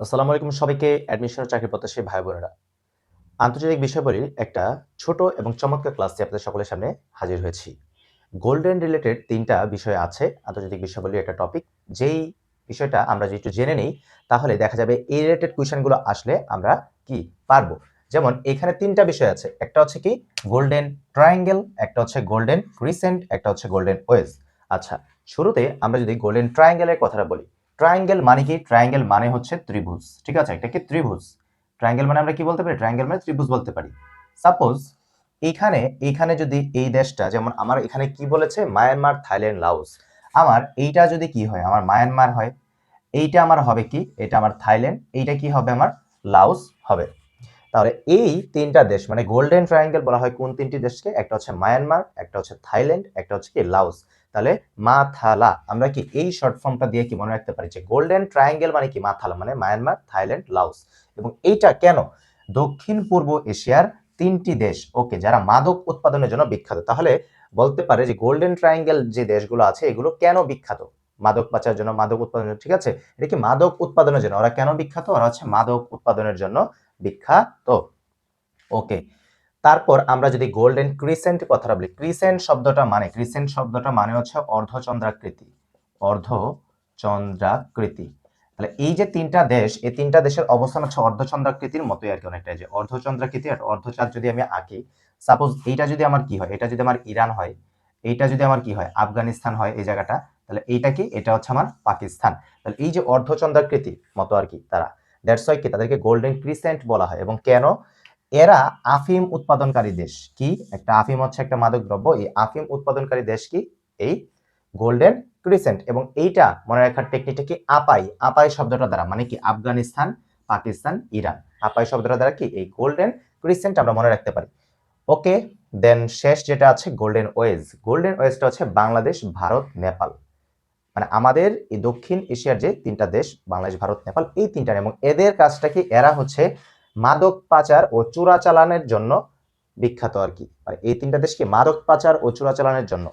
আসসালামু আলাইকুম সবাইকে অ্যাডমিশন চাকরি প্রত্যাশী ভাই বোনেরা। আন্তর্জাতিক বিষয়বলির একটা ছোট এবং চমৎকার ক্লাসে আপনাদের সকলের সামনে হাজির হয়েছি। গোল্ডেন রিলেটেড তিনটা বিষয় আছে, আন্তর্জাতিক বিষয়বলির একটা টপিক যেই বিষয়টা আমরা যদি একটু জেনে নিই, তাহলে দেখা যাবে এই রিলেটেড কোয়েশনগুলো আসলে আমরা কি পারব? যেমন এখানে তিনটা বিষয় আছে, একটা হচ্ছে কি গোল্ডেন ট্রায়াঙ্গেল একটা হচ্ছে গোল্ডেন ক্রিসেন্ট একটা হচ্ছে গোল্ডেন ওয়েজ আচ্ছা শুরুতে আমরা যদি গোল্ডেন ট্রায়াঙ্গেলের কথাটা বলি ট্রায়াঙ্গেল মানে কি? ট্রায়াঙ্গেল মানে হচ্ছে ত্রিভুজ, ঠিক আছে? এটা কি ত্রিভুজ। ট্রায়াঙ্গেল মানে আমরা কি বলতে পারি? ট্রায়াঙ্গেল মানে ত্রিভুজ বলতে পারি। সাপোজ এইখানে এইখানে যদি এই দেশটা, যেমন আমার এখানে কি বলেছে? মায়ানমার থাইল্যান্ড লাউস আমার এইটা যদি কি হয়? আমার মায়ানমার হয়। এইটা আমার হবে কি? এটা আমার থাইল্যান্ড এইটা কি হবে? আমার লাওস হবে। তাহলে এই তিনটা দেশ মানে গোল্ডেন ট্রায়াঙ্গেল বলা হয় কোন তিনটি দেশকে? একটা হচ্ছে মায়ানমার একটা হচ্ছে থাইল্যান্ড একটা হচ্ছে কি? লাওস তাহলে মাথালা, আমরা কি এই শর্ট ফর্মটা দিয়ে কি মনে রাখতে পারি যে গোল্ডেন ট্রায়াঙ্গেল মানে কি? মাথালা মানে মায়ানমার থাইল্যান্ড লাউস এবং এইটা কেন? দক্ষিণ পূর্ব এশিয়ার তিনটি দেশ, ওকে, যারা মাদক উৎপাদনের জন্য বিখ্যাত। তাহলে বলতে পারে যে গোল্ডেন ট্রায়াঙ্গেল যে দেশগুলো আছে, এগুলো কেন বিখ্যাত? মাদক পাচার জন্য, মাদক উৎপাদনের ঠিক আছে? এটা কি মাদক উৎপাদনের জন্য? ওরা কেন বিখ্যাত? ওরা হচ্ছে মাদক উৎপাদনের জন্য বিখ্যাত। ওকে তারপর আমরা যদি গোল্ডেন ক্রিসেন্ট কথাটা বলি ক্রিসেন্ট শব্দটা মানে ক্রিসেন্ট শব্দটা মানে হচ্ছে অর্ধচন্দ্রাকৃতি অর্ধচন্দ্রাকৃতি। তাহলে এই যে তিনটা দেশ, এই তিনটা দেশের অবস্থান হচ্ছে অর্ধচন্দ্রাকৃতির মতোই আর কি অনেকটা যে অর্ধচন্দ্রাকৃতি আর অর্ধচাঁদ যদি আমি আঁকি সাপোজ এইটা যদি আমার কি হয়, এটা যদি আমার ইরান হয়, এইটা যদি আমার কি হয়, আফগানিস্তান হয় এই জায়গাটা, তাহলে এইটা কি? এটা হচ্ছে আমার পাকিস্তান। তাহলে এই যে অর্ধচন্দ্রাকৃতি মতো আর কি তারা। দ্যাটস ওয়াই কি তাদেরকে গোল্ডেন ক্রিসেন্ট বলা হয় এবং কেন এরা আফিম উৎপাদনকারী দেশ। কি? একটা আফিম হচ্ছে একটা মাদক দ্রব্য এই আফিম উৎপাদনকারী দেশ কি? এই গোল্ডেন ক্রিসেন্ট এবং এইটা মনে রাখার টেকনিকটা কি? আপাই। আপাই শব্দটা দ্বারা। মানে কি? আফগানিস্তান, পাকিস্তান, ইরান। আপাই শব্দটা দ্বারা কি? এই গোল্ডেন ক্রিসেন্ট আমরা মনে রাখতে পারি। ওকে দেন শেষ যেটা আছে গোল্ডেন ওয়েজ গোল্ডেন ওয়েজটা হচ্ছে বাংলাদেশ, ভারত, নেপাল। মানে আমাদের এই দক্ষিণ এশিয়ার যে তিনটা দেশ, বাংলাদেশ, ভারত, নেপাল, এই তিনটা। এবং এদের কাজটা কি? এরা হচ্ছে মাদক পাচার ও চোরাচালানের জন্য বিখ্যাত আর কি। মানে এই তিনটা দেশকে মাদক পাচার ও চোরাচালানের জন্য।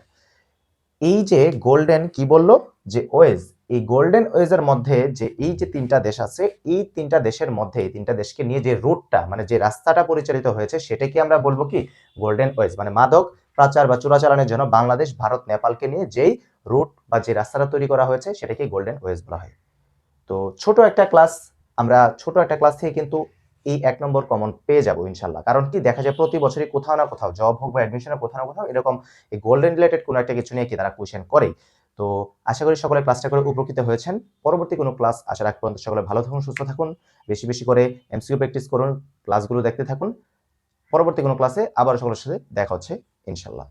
এই যে গোল্ডেন কি বলল? যে ওয়েজ এই গোল্ডেন ওয়েজের মধ্যে যে এই যে তিনটা দেশ আছে, এই তিনটা দেশের মধ্যে, এই তিনটা দেশকে নিয়ে যে রুটটা মানে যে রাস্তাটা পরিচালিত হয়েছে, সেটাকে আমরা বলব কি গোল্ডেন ওয়েজ মানে মাদক পাচার বা চোরাচালানের জন্য বাংলাদেশ, ভারত, নেপালকে নিয়ে যেই রুট বা যে রাস্তাটা তৈরি করা হয়েছে, সেটাকে গোল্ডেন ওয়েজ বলা হয়। তো ছোট একটা ক্লাস আমরা ছোট একটা ক্লাস থেকে কিন্তু এই এক নম্বর কমন পেয়ে যাব ইনশাল্লাহ। কারণ কি? দেখা যায় প্রতি বছরই কোথাও না কোথাও জব হোক বা অ্যাডমিশনের কোথাও না কোথাও এরকম এই গোল্ডেন রিলেটেড কোনো একটা কিছু নিয়ে কি তারা কোয়েশন করে তো আশা করি সকলে ক্লাসটা করে উপকৃত হয়েছেন। পরবর্তী কোনো ক্লাস আশা রাখ পর্যন্ত সকলে ভালো থাকুন, সুস্থ থাকুন। বেশি বেশি করে এমসিকিউ প্র্যাকটিস করুন ক্লাসগুলো দেখতে থাকুন। পরবর্তী কোনো ক্লাসে আবার সকলের সাথে দেখা হচ্ছে ইনশাল্লাহ।